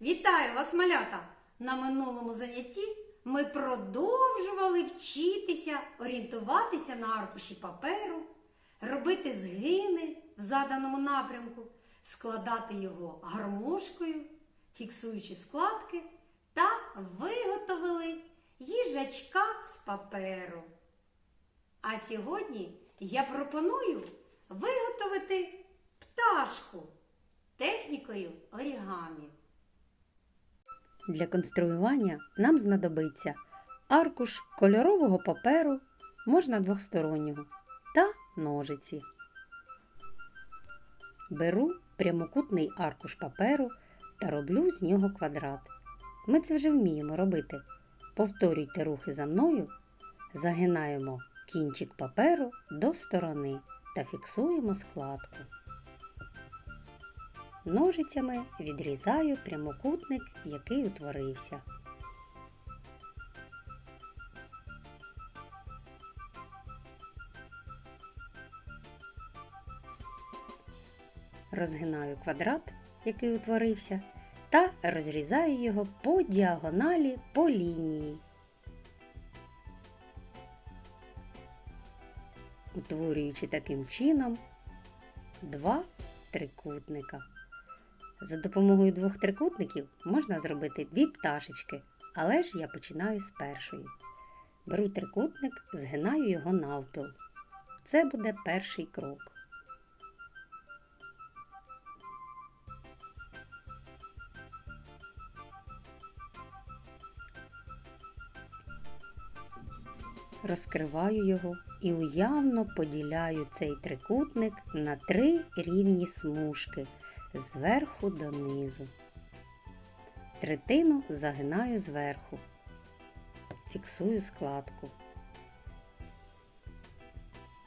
Вітаю вас, малята! На минулому занятті ми продовжували вчитися орієнтуватися на аркуші паперу, робити згини в заданому напрямку, складати його гармошкою, фіксуючи складки та виготовили їжачка з паперу. А сьогодні я пропоную виготовити пташку технікою орігамі. Для конструювання нам знадобиться аркуш кольорового паперу, можна двохстороннього, та ножиці. Беру прямокутний аркуш паперу та роблю з нього квадрат. Ми це вже вміємо робити. Повторюйте рухи за мною, загинаємо кінчик паперу до сторони та фіксуємо складку. Ножицями відрізаю прямокутник, який утворився. Розгинаю квадрат, який утворився, та розрізаю його по діагоналі по лінії. Утворюючи таким чином два трикутника. За допомогою двох трикутників можна зробити дві пташечки, але ж я починаю з першої. Беру трикутник, згинаю його навпіл. Це буде перший крок. Розкриваю його і уявно поділяю цей трикутник на три рівні смужки зверху донизу. Третину загинаю зверху, фіксую складку.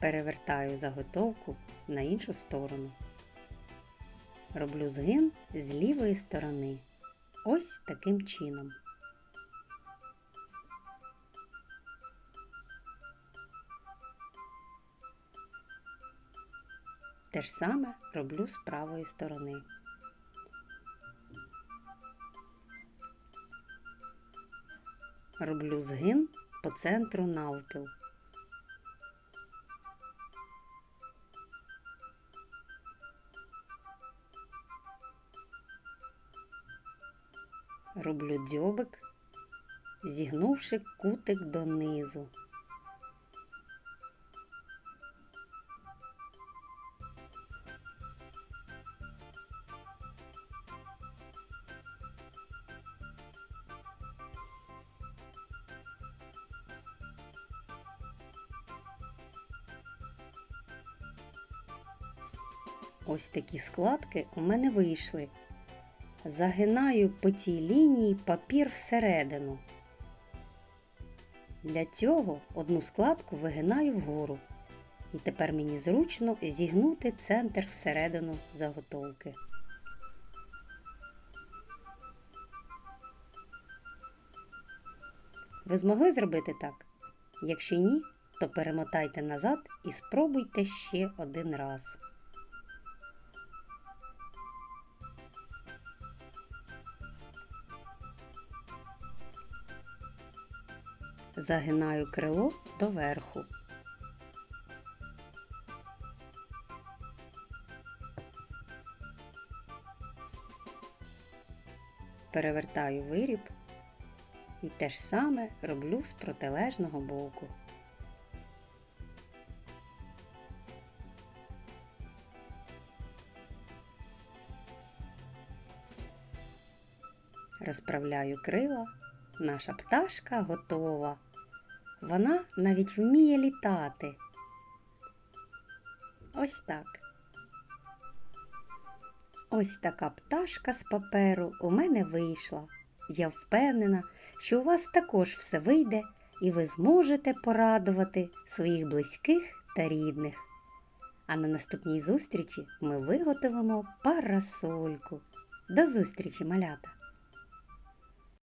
Перевертаю заготовку на іншу сторону. Роблю згин з лівої сторони. Ось таким чином. Те ж саме роблю з правої сторони. Роблю згин по центру навпіл. Роблю дзьобик, зігнувши кутик донизу. Ось такі складки у мене вийшли. Загинаю по цій лінії папір всередину. Для цього одну складку вигинаю вгору. І тепер мені зручно зігнути центр всередину заготовки. Ви змогли зробити так? Якщо ні, то перемотайте назад і спробуйте ще один раз. Загинаю крило доверху. Перевертаю виріб і те ж саме роблю з протилежного боку. Розправляю крила. Наша пташка готова. Вона навіть вміє літати. Ось так. Ось така пташка з паперу у мене вийшла. Я впевнена, що у вас також все вийде і ви зможете порадувати своїх близьких та рідних. А на наступній зустрічі ми виготовимо парасольку. До зустрічі, малята!